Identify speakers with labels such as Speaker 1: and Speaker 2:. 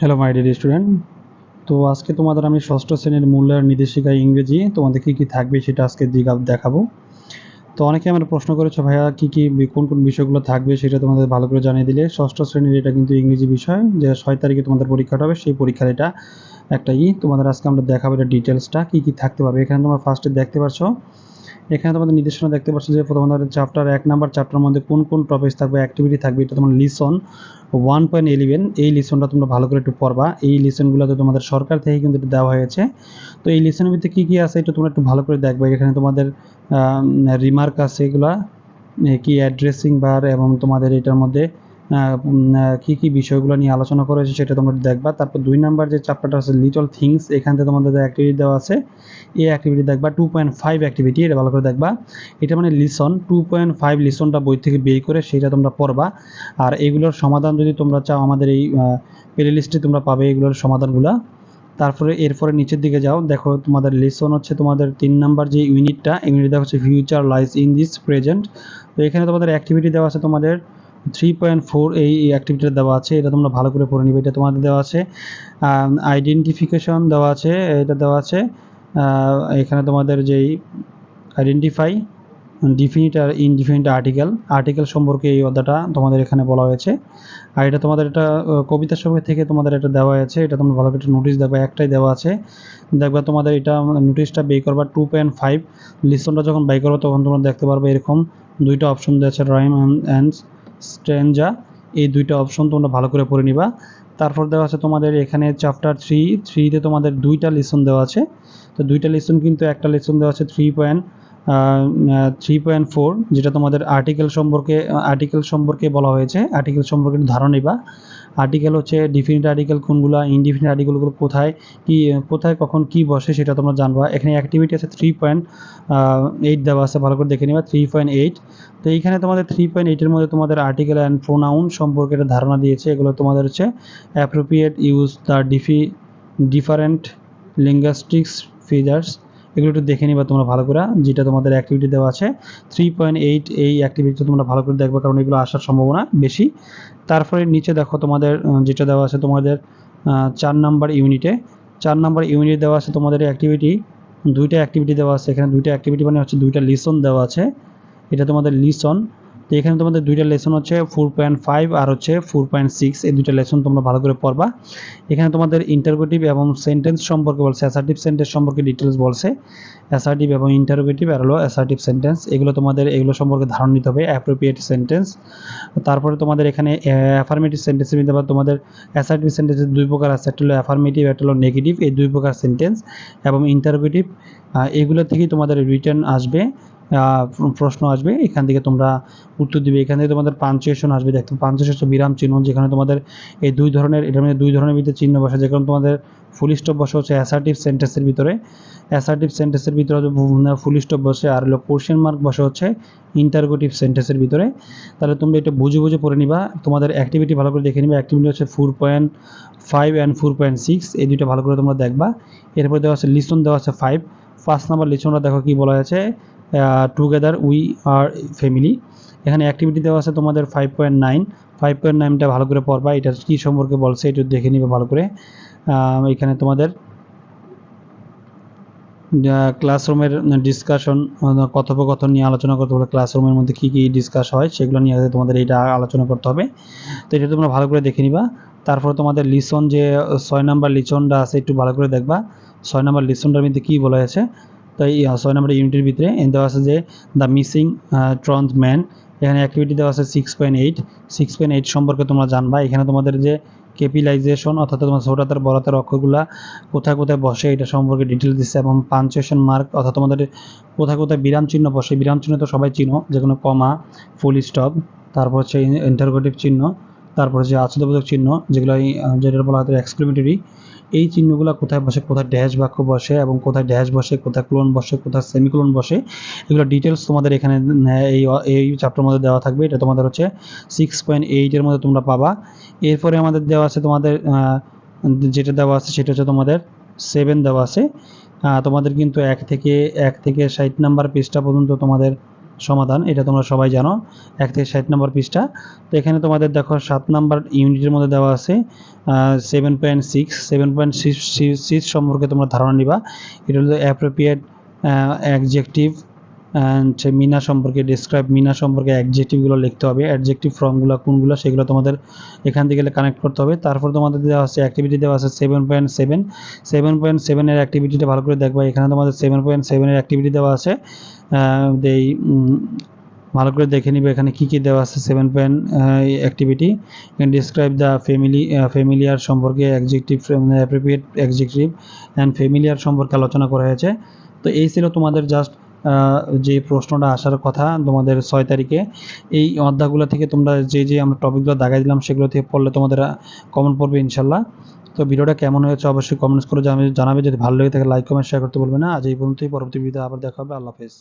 Speaker 1: Hello my dear student তো আজকে তোমাদের আমি ষষ্ঠ শ্রেণির মূল্যায়ন নির্দেশিকা ইংরেজি তোমাদের কী কী থাকবে সেটা আজকে দিক দেখাবো। তো অনেকে আমার প্রশ্ন করেছ, ভাইয়া, কী কী কোন কোন বিষয়গুলো থাকবে সেটা তোমাদের ভালো করে জানিয়ে দিলে? ষষ্ঠ শ্রেণির এটা কিন্তু ইংরেজি বিষয়, যে ছয় তারিখে তোমাদের পরীক্ষাটা হবে, সেই পরীক্ষার এটা একটা ই তোমাদের আজকে আমরা দেখাবো এটা ডিটেলসটা কী কী থাকতে পারবে। এখানে তোমরা ফার্স্টে দেখতে পাচ্ছ এখানে তোমাদের নির্দেশনা দেখতে পাচ্ছ যে তোমাদের চ্যাপ্টার এক নাম্বার চ্যাপ্টার মধ্যে কোন কোন টপিক থাকবে অ্যাক্টিভিটি থাকবে, এটা তোমার লিসন ওয়ান পয়েন্ট ইলেভেন এই লিসনটা তোমরা ভালো করে একটু পড়বা। এই লিসনগুলোতে তোমাদের সরকার থেকে কিন্তু এটা দেওয়া হয়েছে। তো এই লিসনের ভিতরে কী কী আছে, এটা তোমরা একটু ভালো করে দেখবে। এখানে তোমাদের রিমার্ক আছে এগুলা কি অ্যাড্রেসিং বার এবং তোমাদের এটার মধ্যে কি কি বিষয়গুলো নিয়ে আলোচনা করেছে সেটা তোমরা দেখবা। তারপর দুই নাম্বার যে চ্যাপ্টারটা আছে লিটল থিংস এখান থেকে তোমাদের অ্যাক্টিভিটি দেওয়া আছে, এই অ্যাক্টিভিটি দেখবা টু পয়েন্ট ফাইভ অ্যাক্টিভিটি এটা ভালো করে দেখবা। এটা মানে লিসন টু পয়েন্ট ফাইভ লিসনটা বই থেকে বের করে সেটা তোমরা পড়বা। আর এগুলোর সমাধান যদি তোমরা চাও, আমাদের এই প্লে লিস্টে তোমরা পাবে এগুলোর সমাধানগুলো। তারপরে এরপরে নিচের দিকে যাও, দেখো তোমাদের লিসন হচ্ছে তোমাদের তিন নাম্বার যে ইউনিটটা ইউনিট দেখা হচ্ছে future lies in this present তো এখানে তোমাদের অ্যাক্টিভিটি দেওয়া আছে তোমাদের থ্রি পয়েন্ট ফোর এই অ্যাক্টিভিটিটা দেওয়া আছে। এটা তোমরা ভালো করে পড়ে নিবে। এটা তোমাদের দেওয়া আছে আইডেন্টিফিকেশন দেওয়া আছে, এটা দেওয়া আছে এখানে তোমাদের যেই আইডেন্টিফাই ডিফিনিট আর ইনডিফিনিট আর্টিকেল আর্টিকেল সম্পর্কে এই অধ্যায়টা তোমাদের এখানে বলা হয়েছে। আর এটা তোমাদের এটা কবিতা সভা থেকে তোমাদের এটা দেওয়া আছে। এটা তোমরা ভালো একটা নোটিশ দেখবে, একটাই দেওয়া আছে। দেখবা তোমাদের এটা নোটিশটা বের করবা টু পয়েন্ট ফাইভ লিসনটা যখন বাই করবে, তখন তোমরা দেখতে পারবে এরকম দুইটা অপশন দেওয়া আছে রাইম অ্যান্ড স্ট্রেঞ্জা এই দুইটা অপশন তোমরা ভালো করে পড়ে নিবা। তারপর দেওয়া আছে তোমাদের এখানে চ্যাপ্টার থ্রি থ্রিতে তোমাদের দুইটা লেসন দেওয়া আছে। তো দুইটা লেসন কিন্তু একটা লেসন দেওয়া আছে three point three point four যেটা তোমাদের আর্টিকেল সম্পর্কে আর্টিকেল সম্পর্কে বলা হয়েছে। আর্টিকেল সম্পর্কে ধারণা নিবা। আর্টিকেল হচ্ছে ডিফিনিট আর্টিকেল কোনগুলো ইনডিফিনিট আর্টিকেলগুলো কোথায়, কি, কোথায়, কখন, কি বসে, সেটা তোমরা জানবা। এখানে অ্যাক্টিভিটি আছে থ্রি পয়েন্ট এইট দেওয়া আছে, ভালো করে দেখে নিবা থ্রি পয়েন্ট এইট তো এইখানে তোমাদের থ্রি পয়েন্ট এইটের মধ্যে তোমাদের আর্টিকেল অ্যান্ড প্রোনাউন সম্পর্কে একটা ধারণা দিয়েছে। এগুলো তোমাদের হচ্ছে অ্যাপ্রোপ্রিয়েট ইউজ দ্য ডিফি ডিফারেন্ট লিঙ্গাস্টিক্স ফিচার্স এগুলো একটু দেখে নিবা তোমরা ভালো করে। যেটা তোমাদের অ্যাক্টিভিটি দেওয়া আছে থ্রি পয়েন্ট এইট এই অ্যাক্টিভিটিটা তোমরা ভালো করে দেখবে, কারণ এগুলো আসার সম্ভাবনা বেশি। তারপরে নিচে দেখো তোমাদের যেটা দেওয়া আছে তোমাদের চার নাম্বার ইউনিটে চার নাম্বার ইউনিট দেওয়া আছে তোমাদের অ্যাক্টিভিটি দুইটা অ্যাক্টিভিটি দেওয়া আছে। এখানে দুইটা অ্যাক্টিভিটি মানে হচ্ছে দুইটা লিসন দেওয়া আছে। এটা তোমাদের লিসন তো এখানে তোমাদের দুইটা লেসন হচ্ছে ফোর পয়েন্ট ফাইভ আর হচ্ছে ফোর পয়েন্ট সিক্স এই দুইটা লেসন তোমরা ভালো করে পড়বা। এখানে তোমাদের ইন্টারোগেটিভ এবং সেন্টেন্স সম্পর্কে বলছে অ্যাসার্টিভ সেন্টেন্স সম্পর্কে ডিটেলস বলছে। অ্যাসার্টিভ এবং ইন্টারোগেটিভ আর হলো অ্যাসার্টিভ সেন্টেন্স এগুলো তোমাদের, এগুলো সম্পর্কে ধারণা নিতে হবে অ্যাপ্রোপ্রিয়েট সেন্টেন্স তারপরে তোমাদের এখানে অ্যাফার্মেটিভ সেন্টেন্সের মধ্যে আবার তোমাদের অ্যাসার্টিভ সেন্টেন্সের দুই প্রকার আছে, একটা হলো অ্যাফার্মেটিভ একটা হলো নেগেটিভ এই দুই প্রকার সেন্টেন্স এবং ইন্টারোগেটিভ এগুলো থেকেই তোমাদের রিটার্ন আসবে। প্রশ্ন আসবে, এখান থেকে তোমরা উত্তর দিবে। এখান থেকে তোমাদের পাঞ্চুয়েশন আসবে। দেখতে পাঞ্চুয়েশন বিরাম চিহ্ন, যেখানে তোমাদের এই দুই ধরনের, এটার মধ্যে দুই ধরনের ভিতরে চিহ্ন বসে, যেখানে তোমাদের ফুল স্টপ বসে হচ্ছে অ্যাসার্টিভ সেন্টেন্সের ভিতরে। অ্যাসার্টিভ সেন্টেন্সের ভিতরে ফুল স্টপ বসে, আর হলো কোশ্চেন মার্ক বসে হচ্ছে ইন্টারগেটিভ সেন্টেন্সের ভিতরে। তাহলে তোমরা এটা বুঝে বুঝে পড়ে নিবা। তোমাদের অ্যাক্টিভিটি ভালো করে দেখে নিবা। অ্যাক্টিভিটি হচ্ছে four point five and four point six এই দুইটা ভালো করে তোমরা দেখবা। এরপর দেওয়া আছে লিসন দেওয়া আছে ফাইভ ফার্স্ট নাম্বার লিসনটা দেখো কি বলা আছে। টুগেদার উই আর ফ্যামিলি এখানে অ্যাক্টিভিটি দেওয়া আছে তোমাদের five point nine five point নাইনটা ভালো করে পড়বা, এটা কী সম্পর্কে বলছে এটা দেখে নিবে ভালো করে। এখানে তোমাদের ক্লাসরুমের ডিসকাশন কথোপকথন নিয়ে আলোচনা করতে হবে ক্লাসরুমের মধ্যে কী কী ডিসকাস হয় সেগুলো নিয়ে তোমাদের এইটা আলোচনা করতে হবে। তো এটা তোমরা ভালো করে দেখে নিবা। তারপর তোমাদের লিসন যে, ছয় নাম্বার লিসনটা আছে একটু ভালো করে দেখবা। ছয় নাম্বার লিসনটার মধ্যে কী বলা আছে তো এই আহ, ছয় নাম্বার ইউনিটের ভিতরে দেওয়া আছে যে দ্য মিসিং ট্রন্থ ম্যান এখানে অ্যাক্টিভিটি দেওয়া আছে six point eight six point eight সম্পর্কে তোমরা জানবা। এখানে তোমাদের যে ক্যাপিলাইজেশন অর্থাৎ তোমার ছোটাতার বড়াতার অক্ষরগুলা কোথায় কোথায় বসে এটা সম্পর্কে ডিটেলস দিচ্ছে এবং পাঞ্চুয়েশন মার্ক অর্থাৎ তোমাদের কোথায় কোথায় বিরাম চিহ্ন বসে বিরাম চিহ্ন তো সবাই চিনো যে কোনো কমা ফুল স্টপ তারপর হচ্ছে ইন্টারগেটিভ চিহ্ন। তারপর যে আচুদবোধক চিহ্ন, যেগুলো যেটা বলা হয় এক্সক্লেমেটরি এই চিহ্নগুলো কোথায় বসে, কোথায় ড্যাশ বাক্য বসে এবং কোথায় ড্যাশ বসে, কোথায় ক্লোন বসে, কোথায় সেমিক্লোন বসে, এগুলো ডিটেলস তোমাদের এখানে এই এই চ্যাপ্টার মধ্যে দেওয়া থাকবে। এটা তোমাদের হচ্ছে সিক্স পয়েন্ট এইটের মধ্যে তোমরা পাবা। এরপরে আমাদের দেওয়া আছে তোমাদের যেটা দেওয়া আছে সেটা হচ্ছে তোমাদের সেভেন দেওয়া আছে। তোমাদের কিন্তু এক থেকে এক থেকে ষাট নাম্বার পেজটা পর্যন্ত তোমাদের সমাধান, এটা তোমরা সবাই জানো, এক থেকে ষাট নম্বর পৃষ্ঠা। তো এখানে তোমাদের দেখো, সাত নম্বর ইউনিটের মধ্যে দেওয়া আছে seven point six seven point six সম্পর্কে তোমরা ধারণা নিবা। এটা হলো অ্যাপ্রোপ্রিয়েট অ্যাডজেক্টিভ অ্যান্ড মিনা সম্পর্কে ডিসক্রাইব মিনা সম্পর্কে অ্যাডজেক্টিভগুলো লিখতে হবে অ্যাডজেক্টিভ ফর্মগুলো কোনগুলো সেগুলো তোমাদের এখান থেকে কানেক্ট করতে হবে। তারপর তোমাদের দেওয়া আছে অ্যাক্টিভিটি দেওয়া আছে seven point seven seven point সেভেনের অ্যাক্টিভিটিটা ভালো করে দেখবা, এখানে তোমাদের সেভেন পয়েন্ট সেভেনের অ্যাক্টিভিটি দেওয়া আছে। এই ভালো করে দেখে নিবে এখানে কি কি দেওয়া আছে seven point activity describe the family familiar সম্পর্কে adjective appropriate adjective and familiar সম্পর্কে আলোচনা করা হয়েছে। তো এই ছিল তোমাদের জাস্ট যে প্রশ্নটা আসার কথা তোমাদের ছয় তারিখে, এই অধ্যায়গুলো থেকে তোমরা যে যে আমরা টপিকগুলো দাগাই দিলাম, সেগুলো থেকে পড়লে তোমাদের কমন পড়বে ইনশাল্লাহ। তো ভিডিওটা কেমন হয়েছে অবশ্যই কমেন্টস করে জানাবে। যদি ভালো লেগে থাকে লাইক কমেন্ট শেয়ার করতে বলবে না। আজ এই পর্যন্তই। পরবর্তী ভিডিওতে আবার দেখা হবে। আল্লাহ হাফেজ।